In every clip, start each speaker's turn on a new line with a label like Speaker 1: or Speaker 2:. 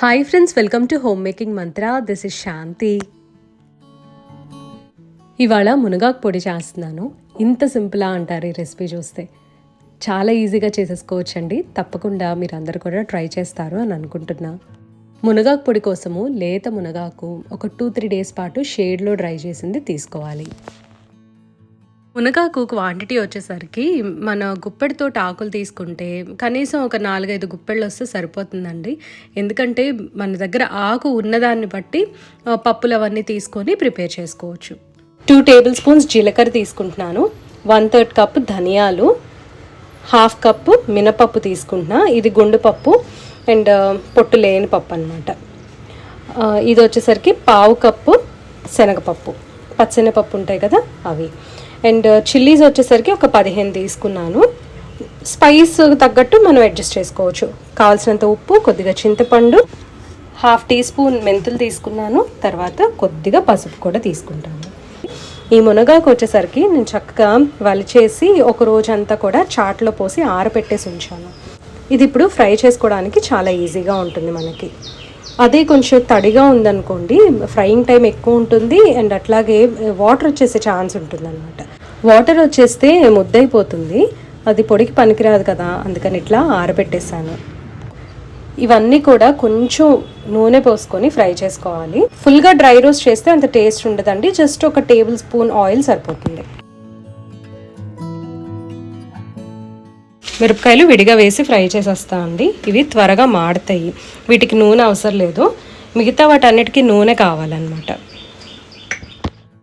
Speaker 1: Hi friends welcome to home making mantra this is Shanti ఇవాళ మునగాకు పొడి చేస్తున్నాను. ఇంత సింపులా అంటారు ఈ రెసిపీ చూస్తే. చాలా ఈజీగా చేసేసుకోవచ్చండి. తప్పకుండా మీరు అందరు కూడా ట్రై చేస్తారు అని అనుకుంటున్నా. మునగాకు పొడి కోసము లేత మునగాకు ఒక టూ త్రీ డేస్ పాటు షేడ్లో డ్రై చేసింది తీసుకోవాలి. మునగాకు క్వాంటిటీ వచ్చేసరికి మన గుప్పెడితో ఆకులు తీసుకుంటే కనీసం ఒక నాలుగైదు గుప్పెళ్ళు వస్తే సరిపోతుందండి. ఎందుకంటే మన దగ్గర ఆకు ఉన్నదాన్ని బట్టి పప్పులు అవన్నీ తీసుకొని ప్రిపేర్ చేసుకోవచ్చు. టూ టేబుల్ స్పూన్స్ జీలకర్ర తీసుకుంటున్నాను. వన్ థర్డ్ కప్ ధనియాలు. హాఫ్ కప్పు మినపప్పు తీసుకుంటున్నా. ఇది గుండు పప్పు అండ్ పొట్టు లేని పప్పు అనమాట ఇది వచ్చేసరికి పావు కప్పు శనగపప్పు. పచ్చెనపప్పు ఉంటాయి కదా అవి. అండ్ చిల్లీస్ వచ్చేసరికి ఒక పదిహేను తీసుకున్నాను. స్పైస్ తగ్గట్టు మనం అడ్జస్ట్ చేసుకోవచ్చు. కావాల్సినంత ఉప్పు కొద్దిగా చింతపండు హాఫ్ టీ స్పూన్ మెంతులు తీసుకున్నాను. తర్వాత కొద్దిగా పసుపు కూడా తీసుకుంటాను. ఈ మునగాకు వచ్చేసరికి నేను చక్కగా వలిచేసి ఒక రోజంతా కూడా చాట్లో పోసి ఆరబెట్టేసి ఉంచాను. ఇది ఇప్పుడు ఫ్రై చేసుకోవడానికి చాలా ఈజీగా ఉంటుంది మనకి. అదే కొంచెం తడిగా ఉందనుకోండి ఫ్రైయింగ్ టైం ఎక్కువ ఉంటుంది అండ్ అట్లాగే వాటర్ వచ్చేసే ఛాన్స్ ఉంటుంది అనమాట వాటర్ వచ్చేస్తే ముద్దైపోతుంది అది పొడికి పనికిరాదు కదా అందుకని ఇట్లా ఆరబెట్టేసాను ఇవన్నీ కూడా కొంచెం నూనె పోసుకొని ఫ్రై చేసుకోవాలి. ఫుల్గా డ్రై రోస్ట్ చేస్తే అంత టేస్ట్ ఉండదండి జస్ట్ ఒక టేబుల్ స్పూన్ ఆయిల్ సరిపోతుంది. మిరపకాయలు విడిగా వేసి ఫ్రై చేసేస్తా అండి. ఇవి త్వరగా మాడతాయి. వీటికి నూనె అవసరం లేదు. మిగతా వాటన్నిటికీ నూనె కావాలన్నమాట.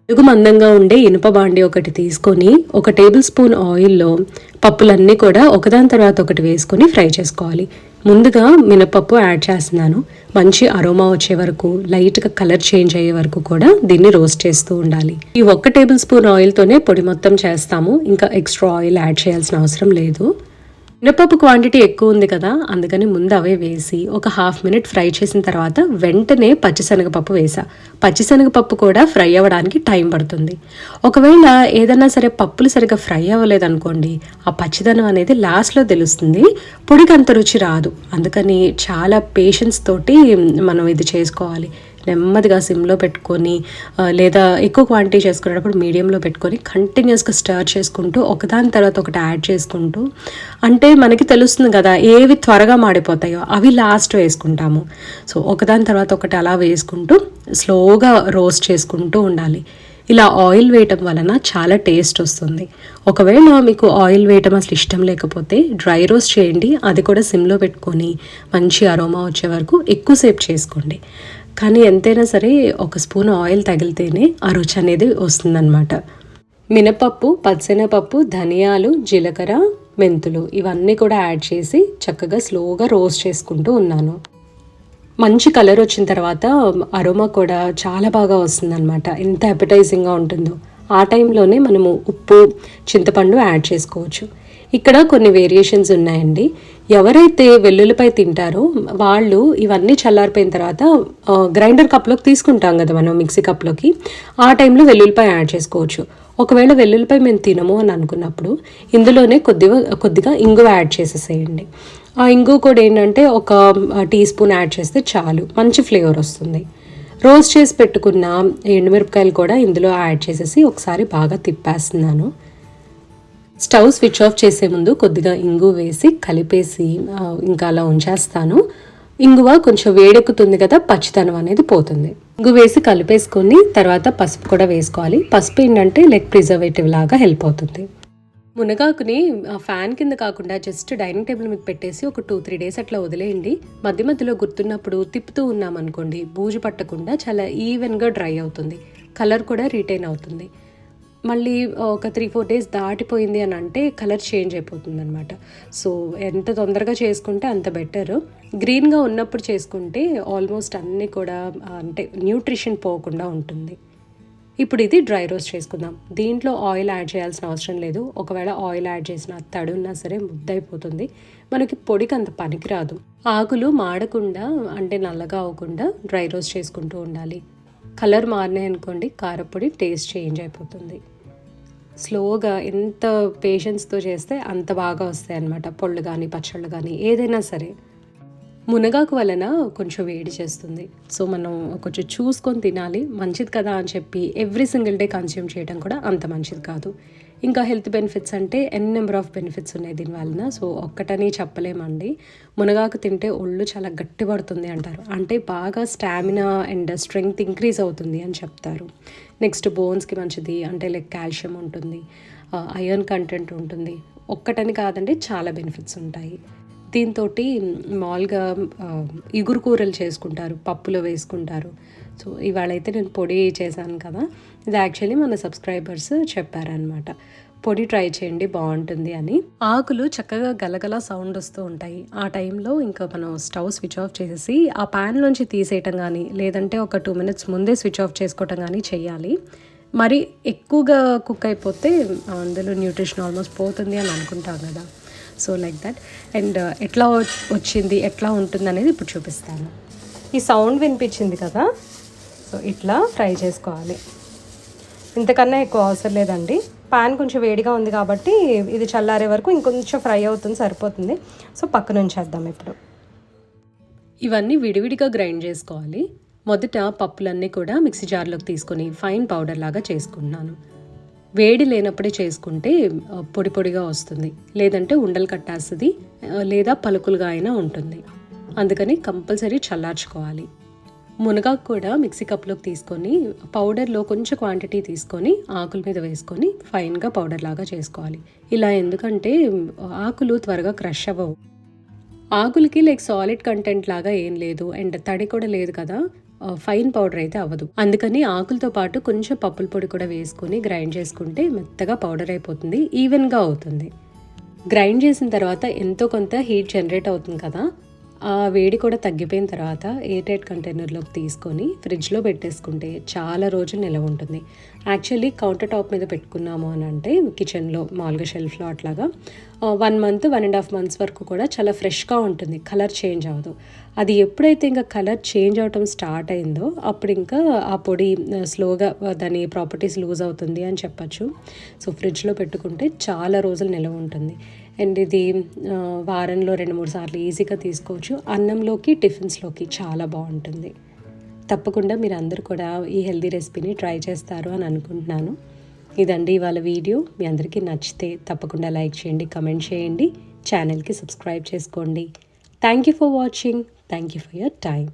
Speaker 1: అడుగు మందంగా ఉండే ఇనుప బాండి ఒకటి తీసుకొని ఒక టేబుల్ స్పూన్ ఆయిల్లో పప్పులన్నీ కూడా ఒకదాని తర్వాత ఒకటి వేసుకొని ఫ్రై చేసుకోవాలి. ముందుగా మినపప్పు యాడ్ చేస్తున్నాను. మంచి అరోమా వచ్చే వరకు లైట్గా కలర్ చేంజ్ అయ్యే వరకు కూడా దీన్ని రోస్ట్ చేస్తూ ఉండాలి. ఈ ఒక్క టేబుల్ స్పూన్ ఆయిల్తోనే పొడి మొత్తం చేస్తాము. ఇంకా ఎక్స్ట్రా ఆయిల్ యాడ్ చేయాల్సిన అవసరం లేదు. మినపప్పు క్వాంటిటీ ఎక్కువ ఉంది కదా అందుకని ముందు అవే వేసి ఒక హాఫ్ మినిట్ ఫ్రై చేసిన తర్వాత వెంటనే పచ్చిశనగపప్పు వేసా. పచ్చిశనగపప్పు కూడా ఫ్రై అవ్వడానికి టైం పడుతుంది. ఒకవేళ ఏదైనా సరే పప్పులు సరిగ్గా ఫ్రై అవ్వలేదు అనుకోండి ఆ పచ్చిదనం అనేది లాస్ట్లో తెలుస్తుంది. పొడికి అంత రుచి రాదు. అందుకని చాలా పేషెన్స్ తోటి మనం ఇది చేసుకోవాలి. నెమ్మదిగా సిమ్లో పెట్టుకొని లేదా ఎక్కువ క్వాంటిటీ చేసుకునేటప్పుడు మీడియంలో పెట్టుకొని కంటిన్యూస్గా స్టర్ చేసుకుంటూ ఒకదాని తర్వాత ఒకటి యాడ్ చేసుకుంటూ అంటే మనకి తెలుస్తుంది కదా ఏవి త్వరగా మాడిపోతాయో అవి లాస్ట్ వేసుకుంటాము. సో ఒకదాని తర్వాత ఒకటి అలా వేసుకుంటూ స్లోగా రోస్ట్ చేసుకుంటూ ఉండాలి. ఇలా ఆయిల్ వేయటం వలన చాలా టేస్ట్ వస్తుంది. ఒకవేళ మీకు ఆయిల్ వేయటం అసలు ఇష్టం లేకపోతే డ్రై రోస్ట్ చేయండి అది కూడా సిమ్లో పెట్టుకొని మంచి అరోమా వచ్చే వరకు ఎక్కువసేపు చేసుకోండి. కానీ ఎంతైనా సరే ఒక స్పూన్ ఆయిల్ తగిలితేనే ఆ రుచి అనేది వస్తుందన్నమాట. మినపప్పు పచ్చెనపప్పు ధనియాలు జీలకర్ర మెంతులు ఇవన్నీ కూడా యాడ్ చేసి చక్కగా స్లోగా రోస్ట్ చేసుకుంటూ ఉన్నాను. మంచి కలర్ వచ్చిన తర్వాత అరోమా కూడా చాలా బాగా వస్తుందన్నమాట. ఎంత అపెటైజింగ్గా ఉంటుందో. ఆ టైంలోనే మనము ఉప్పు చింతపండు యాడ్ చేసుకోవచ్చు. ఇక్కడ కొన్ని వేరియేషన్స్ ఉన్నాయండి. ఎవరైతే వెల్లుల్లిపై తింటారో వాళ్ళు ఇవన్నీ చల్లారిపోయిన తర్వాత గ్రైండర్ కప్లోకి తీసుకుంటాం కదా మనం మిక్సీ కప్లోకి ఆ టైంలో వెల్లుల్లిపాయ యాడ్ చేసుకోవచ్చు. ఒకవేళ వెల్లుల్లిపాయ మేము తినము అని అనుకున్నప్పుడు ఇందులోనే కొద్దిగా కొద్దిగా ఇంగువ యాడ్ చేసేసేయండి. ఆ ఇంగువ కూడా ఏంటంటే ఒక టీ స్పూన్ యాడ్ చేస్తే చాలు. మంచి ఫ్లేవర్ వస్తుంది. రోస్ట్ చేసి పెట్టుకున్న ఎండుమిరపకాయలు కూడా ఇందులో యాడ్ చేసేసి ఒకసారి బాగా తిప్పేస్తున్నాను. స్టవ్ స్విచ్ ఆఫ్ చేసే ముందు కొద్దిగా ఇంగు వేసి కలిపేసి ఇంకా అలా ఉంచేస్తాను. ఇంగువ కొంచెం వేడెక్కుతుంది కదా పచ్చితనం అనేది పోతుంది. ఇంగు వేసి కలిపేసుకొని తర్వాత పసుపు కూడా వేసుకోవాలి. పసుపు ఏంటంటే లెగ్ ప్రిజర్వేటివ్ లాగా హెల్ప్ అవుతుంది. మునగాకుని ఫ్యాన్ కింద కాకుండా జస్ట్ డైనింగ్ టేబుల్ మీద పెట్టేసి ఒక టూ త్రీ డేస్ అట్లా వదిలేయండి. మధ్య మధ్యలో గుర్తున్నప్పుడు తిప్పుతూ ఉన్నామనుకోండి బూజు పట్టకుండా చాలా ఈవెన్గా డ్రై అవుతుంది. కలర్ కూడా రీటైన్ అవుతుంది. మళ్ళీ ఒక త్రీ ఫోర్ డేస్ దాటిపోయింది అని అంటే కలర్ చేంజ్ అయిపోతుంది అనమాట సో ఎంత తొందరగా చేసుకుంటే అంత బెటర్ గ్రీన్గా ఉన్నప్పుడు చేసుకుంటే ఆల్మోస్ట్ అన్నీ కూడా అంటే న్యూట్రిషన్ పోకుండా ఉంటుంది. ఇప్పుడు ఇది డ్రై రోస్ట్ చేసుకుందాం. దీంట్లో ఆయిల్ యాడ్ చేయాల్సిన అవసరం లేదు. ఒకవేళ ఆయిల్ యాడ్ చేసిన తడి ఉన్నా సరే ముద్దయిపోతుంది. మనకి పొడికి అంత పనికిరాదు. ఆకులు మాడకుండా అంటే నల్లగా అవ్వకుండా డ్రై రోస్ట్ చేసుకుంటూ ఉండాలి. కలర్ మారినాయి అనుకోండి కారపొడి టేస్ట్ చేంజ్ అయిపోతుంది. స్లోగా ఎంత పేషెన్స్తో చేస్తే అంత బాగా వస్తాయి అన్నమాట. పొళ్ళు కానీ పచ్చళ్ళు కానీ ఏదైనా సరే. మునగాకు వలన కొంచెం వేడి చేస్తుంది. సో మనం కొంచెం చూసుకొని తినాలి. మంచిది కదా అని చెప్పి ఎవ్రీ సింగిల్ డే కన్స్యూమ్ చేయడం కూడా అంత మంచిది కాదు. ఇంకా హెల్త్ బెనిఫిట్స్ అంటే ఎన్ నెంబర్ ఆఫ్ బెనిఫిట్స్ ఉన్నాయి దీని వలన. సో ఒక్కటని చెప్పలేమండి. మునగాకు తింటే ఒళ్ళు చాలా గట్టి పడుతుంది అంటారు. అంటే బాగా స్టామినా అండ్ స్ట్రెంగ్త్ ఇంక్రీజ్ అవుతుంది అని చెప్తారు. నెక్స్ట్ బోన్స్కి మంచిది. అంటే లైక్ కాల్షియం ఉంటుంది. ఐరన్ కంటెంట్ ఉంటుంది. ఒక్కటని కాదండి చాలా బెనిఫిట్స్ ఉంటాయి. దీంతో మామూలుగా ఇగురు కూరలు చేసుకుంటారు పప్పులో వేసుకుంటారు. సో ఇవాళైతే నేను పొడి చేశాను కదా. ఇది యాక్చువల్లీ మన సబ్స్క్రైబర్స్ చెప్పారనమాట పొడి ట్రై చేయండి బాగుంటుంది అని. ఆకులు చక్కగా గలగల సౌండ్ వస్తూ ఉంటాయి. ఆ టైంలో ఇంకా మనం స్టవ్ స్విచ్ ఆఫ్ చేసేసి ఆ ప్యాన్లోంచి తీసేయటం కానీ లేదంటే ఒక టూ మినిట్స్ ముందే స్విచ్ ఆఫ్ చేసుకోవటం కానీ చేయాలి. మరి ఎక్కువగా కుక్ అయిపోతే అందులో న్యూట్రిషన్ ఆల్మోస్ట్ పోతుంది అని అనుకుంటాం కదా. So like that. And uh, ఎట్లా వచ్చింది ఎట్లా ఉంటుంది అనేది ఇప్పుడు చూపిస్తాను. ఈ సౌండ్ వినిపించింది కదా? సో ఇట్లా ఫ్రై చేసుకోవాలి. ఇంతకన్నా ఎక్కువ అవసరం లేదండి. పాన్ కొంచెం వేడిగా ఉంది కాబట్టి ఇది చల్లారే వరకు ఇంకొంచెం ఫ్రై అవుతుంది సరిపోతుంది. సో పక్కన ఉంచేద్దాం ఇప్పుడు. ఇవన్నీ విడివిడిగా గ్రైండ్ చేసుకోవాలి. మొదట పప్పులన్నీ కూడా మిక్సీ జార్లోకి తీసుకొని ఫైన్ పౌడర్ లాగా చేసుకుంటున్నాను వేడి లేనప్పుడే చేసుకుంటే పొడి పొడిగా వస్తుంది. లేదంటే ఉండలు కట్టేస్తుంది లేదా పలుకులుగా అయినా ఉంటుంది. అందుకని కంపల్సరీ చల్లార్చుకోవాలి. మునగాకు కూడా మిక్సీ కప్లోకి తీసుకొని పౌడర్లో కొంచెం క్వాంటిటీ తీసుకొని ఆకుల మీద వేసుకొని ఫైన్గా పౌడర్ లాగా చేసుకోవాలి. ఇలా ఎందుకంటే ఆకులు త్వరగా క్రష్ అవ్వవు. ఆకులకి లైక్ సాలిడ్ కంటెంట్ లాగా ఏం లేదు. అండ్ తడి కూడా లేదు కదా. ఫైన్ పౌడర్ అయితే అవ్వదు. అందుకని ఆకులతో పాటు కొంచెం పప్పుల పొడి కూడా వేసుకొని గ్రైండ్ చేసుకుంటే మెత్తగా పౌడర్ అయిపోతుంది ఈవెన్గా అవుతుంది. గ్రైండ్ చేసిన తర్వాత ఎంతో కొంత హీట్ జనరేట్ అవుతుంది కదా ఆ వేడి కూడా తగ్గిపోయిన తర్వాత ఎయిర్టైట్ కంటైనర్లోకి తీసుకొని ఫ్రిడ్జ్లో పెట్టేసుకుంటే చాలా రోజులు నిలవ ఉంటుంది. యాక్చువల్లీ కౌంటర్ టాప్ మీద పెట్టుకున్నాము అని అంటే కిచెన్లో మామూలుగా షెల్ఫ్లో అట్లాగా one month one and half months వరకు కూడా చాలా ఫ్రెష్గా ఉంటుంది. కలర్ చేంజ్ అవ్వదు. అది ఎప్పుడైతే ఇంకా కలర్ చేంజ్ అవటం స్టార్ట్ అయిందో అప్పుడు ఇంకా ఆ పొడి స్లోగా దాని ప్రాపర్టీస్ లూజ్ అవుతుంది అని చెప్పచ్చు. సో ఫ్రిడ్జ్లో పెట్టుకుంటే చాలా రోజులు నిలవ ఉంటుంది. అండ్ ఇది వారంలో రెండు మూడు సార్లు ఈజీగా తీసుకోవచ్చు. అన్నంలోకి టిఫిన్స్లోకి చాలా బాగుంటుంది. తప్పకుండా మీరు అందరూ కూడా ఈ హెల్దీ రెసిపీని ట్రై చేస్తారు అని అనుకుంటున్నాను. ఇదండి ఇవాళ వీడియో. మీ అందరికీ నచ్చితే తప్పకుండా లైక్ చేయండి కమెంట్ చేయండి ఛానల్కి సబ్స్క్రైబ్ చేసుకోండి. Thank you for watching thank you for your time